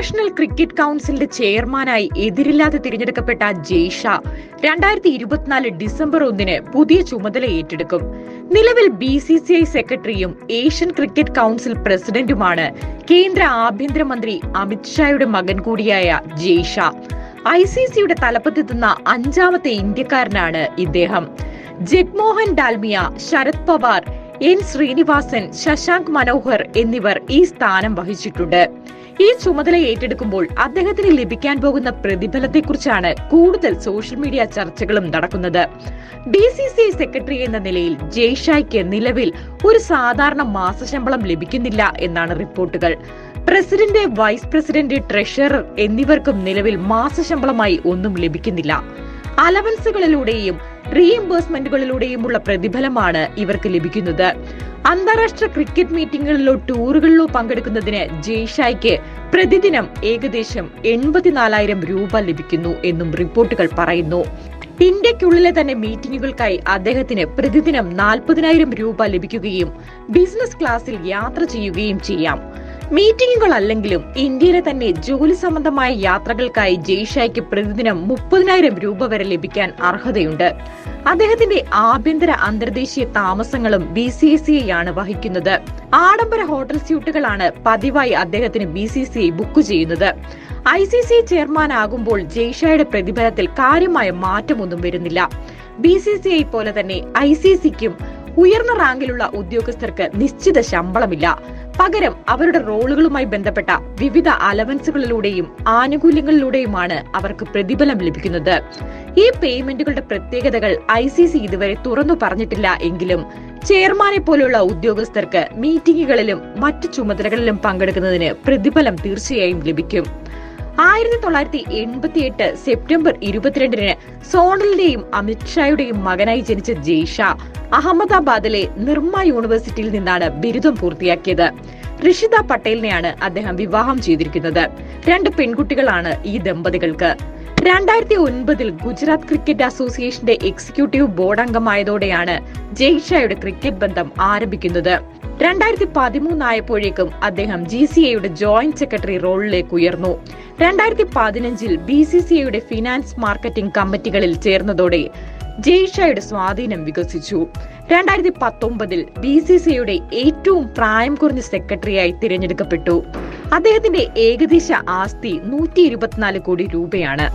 International cricket കൗൺസിലിന്റെ ചെയർമാനായി എതിരില്ലാതെ തിരഞ്ഞെടുക്കപ്പെട്ട ജെയ്ഷ രണ്ടായിരത്തി ഇരുപത്തിനാല് ഡിസംബർ ഒന്നിന് പുതിയ ചുമതല ഏറ്റെടുക്കും. നിലവിൽ ബി സി സി ഐ സെക്രട്ടറിയും ഏഷ്യൻ ക്രിക്കറ്റ് കൗൺസിൽ പ്രസിഡന്റുമാണ് കേന്ദ്ര ആഭ്യന്തരമന്ത്രി അമിത്ഷായുടെ മകൻ കൂടിയായ ജെയ്ഷ. ഐ സി സിയുടെ തലപ്പത്തെത്തുന്ന അഞ്ചാമത്തെ ഇന്ത്യക്കാരനാണ് ഇദ്ദേഹം. ജഗ്മോഹൻ ഡാൽമിയ ശരത് പവാർ എൻ ശ്രീനിവാസൻ ശശാങ്ക് മനോഹർ എന്നിവർ ഈ സ്ഥാനം വഹിച്ചിട്ടുണ്ട്. ഈ ചുമതല ഏറ്റെടുക്കുമ്പോൾ അദ്ദേഹത്തിന് ലഭിക്കാൻ പോകുന്ന പ്രതിഫലത്തെക്കുറിച്ചാണ് കൂടുതൽ സോഷ്യൽ മീഡിയ ചർച്ചകളും നടക്കുന്നത്. ഡി സി സി സെക്രട്ടറി എന്ന നിലയിൽ ജയ്ഷായ്ക്ക് നിലവിൽ ഒരു സാധാരണ മാസശമ്പളം ലഭിക്കുന്നില്ല എന്നാണ് റിപ്പോർട്ടുകൾ. പ്രസിഡന്റ് വൈസ് പ്രസിഡന്റ് ട്രഷറർ എന്നിവർക്കും നിലവിൽ മാസശമ്പളമായി ഒന്നും ലഭിക്കുന്നില്ല. അലവൻസുകളിലൂടെയും റീഇംബേഴ്സ്മെന്റുകളിലൂടെയുമുള്ള പ്രതിഫലമാണ് ഇവർക്ക് ലഭിക്കുന്നത്. അന്താരാഷ്ട്ര ക്രിക്കറ്റ് മീറ്റിംഗുകളിലോ ടൂറുകളിലോ പങ്കെടുക്കുന്നതിന് ജയ്ഷായ്ക്ക് പ്രതിദിനം ഏകദേശം എൺപത്തിനാലായിരം രൂപ ലഭിക്കുന്നു എന്നും റിപ്പോർട്ടുകൾ പറയുന്നു. ഇന്ത്യക്കുള്ളിലെ തന്നെ മീറ്റിംഗുകൾക്കായി അദ്ദേഹത്തിന് പ്രതിദിനം നാൽപ്പതിനായിരം രൂപ ലഭിക്കുകയും ബിസിനസ് ക്ലാസ്സിൽ യാത്ര ചെയ്യുകയും ചെയ്യാം. മീറ്റിംഗുകൾ അല്ലെങ്കിലും ഇന്ത്യയിലെ തന്നെ ജോലി സംബന്ധമായ യാത്രകൾക്കായി ജയ്ഷായ്ക്ക് പ്രതിദിനം മുപ്പതിനായിരം രൂപ വരെ ലഭിക്കാൻ അർഹതയുണ്ട്. അദ്ദേഹത്തിന്റെ ആഭ്യന്തര അന്തർദേശീയ താമസങ്ങളും ബി സി സി ആണ് വഹിക്കുന്നത്. ആഡംബര ഹോട്ടൽ സ്യൂട്ടുകളാണ് പതിവായി അദ്ദേഹത്തിന് B C C I book ചെയ്യുന്നത്. ഐ സി സി ചെയർമാൻ ആകുമ്പോൾ ജയ്ഷായുടെ പ്രതിഫലത്തിൽ കാര്യമായ മാറ്റമൊന്നും വരുന്നില്ല. ബി സി സി ഐ പോലെ തന്നെ ഐ സി സിക്കും ഉയർന്ന റാങ്കിലുള്ള ഉദ്യോഗസ്ഥർക്ക് നിശ്ചിത ശമ്പളമില്ല. പകരം അവരുടെ റോളുകളുമായി ബന്ധപ്പെട്ട വിവിധ അലവൻസുകളിലൂടെയും ആനുകൂല്യങ്ങളിലൂടെയുമാണ് അവർക്ക് പ്രതിഫലം ലഭിക്കുന്നത്. ഈ പേയ്മെന്റുകളുടെ പ്രത്യേകതകൾ ഐ സി സി ഇതുവരെ തുറന്നു പറഞ്ഞിട്ടില്ല എങ്കിലും ചെയർമാനെ പോലെയുള്ള ഉദ്യോഗസ്ഥർക്ക് മീറ്റിംഗുകളിലും മറ്റു ചുമതലകളിലും പങ്കെടുക്കുന്നതിന് പ്രതിഫലം തീർച്ചയായും ലഭിക്കും. ആയിരത്തി തൊള്ളായിരത്തി എൺപത്തി എട്ട് സെപ്റ്റംബർ ഇരുപത്തിരണ്ടിന് സോണലിന്റെയും അമിത്ഷായുടെയും മകനായി ജനിച്ച ജയ്ഷ അഹമ്മദാബാദിലെ നിർമ്മ യൂണിവേഴ്സിറ്റിയിൽ നിന്നാണ് ബിരുദം പൂർത്തിയാക്കിയത്. ഋഷിത പട്ടേലിനെയാണ് അദ്ദേഹം വിവാഹം ചെയ്തിരിക്കുന്നത്. രണ്ട് പെൺകുട്ടികളാണ് ഈ ദമ്പതികൾക്ക്. രണ്ടായിരത്തി ഒൻപതിൽ ഗുജറാത്ത് ക്രിക്കറ്റ് അസോസിയേഷന്റെ എക്സിക്യൂട്ടീവ് ബോർഡ് അംഗമായതോടെയാണ് ജയ്ഷയുടെ ക്രിക്കറ്റ് ബന്ധം ആരംഭിക്കുന്നത്. രണ്ടായിരത്തി പതിമൂന്നായപ്പോഴേക്കും അദ്ദേഹം ജി സി എയുടെ ജോയിന്റ് സെക്രട്ടറി റോളിലേക്ക് ഉയർന്നു. രണ്ടായിരത്തി പതിനഞ്ചിൽ ബി സി സി ഐയുടെ ഫിനാൻസ് മാർക്കറ്റിംഗ് കമ്മിറ്റികളിൽ ചേർന്നതോടെ ജയ്ഷയുടെ സ്വാധീനം വികസിച്ചു. രണ്ടായിരത്തി പത്തൊമ്പതിൽ ബി സി സിയുടെ ഏറ്റവും പ്രായം കുറഞ്ഞ സെക്രട്ടറിയായി തിരഞ്ഞെടുക്കപ്പെട്ടു. അദ്ദേഹത്തിന്റെ ഏകദേശ ആസ്തി നൂറ്റി ഇരുപത്തിനാല് കോടി രൂപയാണ്.